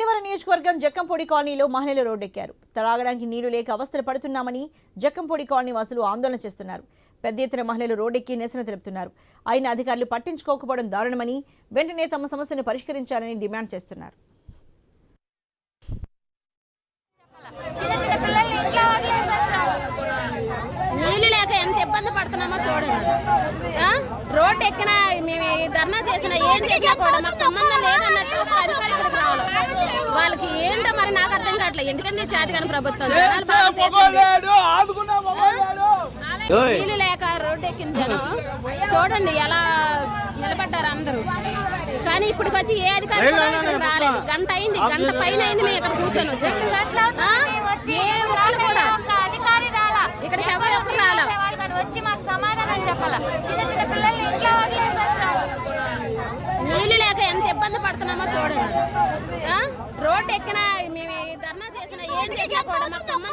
మైలవరం నియోజకవర్గం జక్కంపొడి కాలనీలో మహిళలు రోడ్డెక్కారు. త్రాగడానికి నీళ్ళు లేక అవస్థలు పడుతున్నామని జక్కంపొడి కాలనీ వాసులు ఆందోళన చేస్తున్నారు. పెద్ద ఎత్తున మహిళలు రోడ్డెక్కి నిరసన తెలుపుతున్నారు. అయిన అధికారులు పట్టించుకోకపోవడం దారుణమని వెంటనే తమ సమస్యను పరిష్కరించాలని డిమాండ్ చేస్తున్నారు. చిన్న చిన్న నీళ్ళు లేక ఎంత ఇబ్బంది పడుతున్నామో చూడండి. రోడ్డు ఎక్కినా మేము ధర్నా చేసినా ఏం చేసినా కూడా మాకు సంబంధం లేదన్నట్టు అధికారులకు రావాలి ఎందుకంటే చేతికాని ప్రభుత్వం. నీళ్ళు లేక రోడ్డు ఎక్కిన జనం. చూడండి ఎలా నిలబడ్డారు అందరూ. కానీ ఇప్పటికి వచ్చి ఏ అధికారి రాలేదు. గంట అయింది. గంట పైన అయింది మేము ఇక్కడ కూర్చొని. వచ్చి రెండు గంటలు అవుతుంది మేము వచ్చి ఏ ఒక్కరు కూడా ఒక్క అధికారి రాలా. ఇక్కడికి ఎవరు రాలా? వచ్చి మాకు సమాధానం చెప్పాల? చిన్న చిన్న పిల్లల్ని ఇంట్లో వదిలేసి వచ్చారు నీళ్ళు లేక ఎంత ఇబ్బంది పడుతున్నామో చూడండి. ఆ? రోడ్డు ఎక్కినా మేము ఈ ధర్నా చేసినా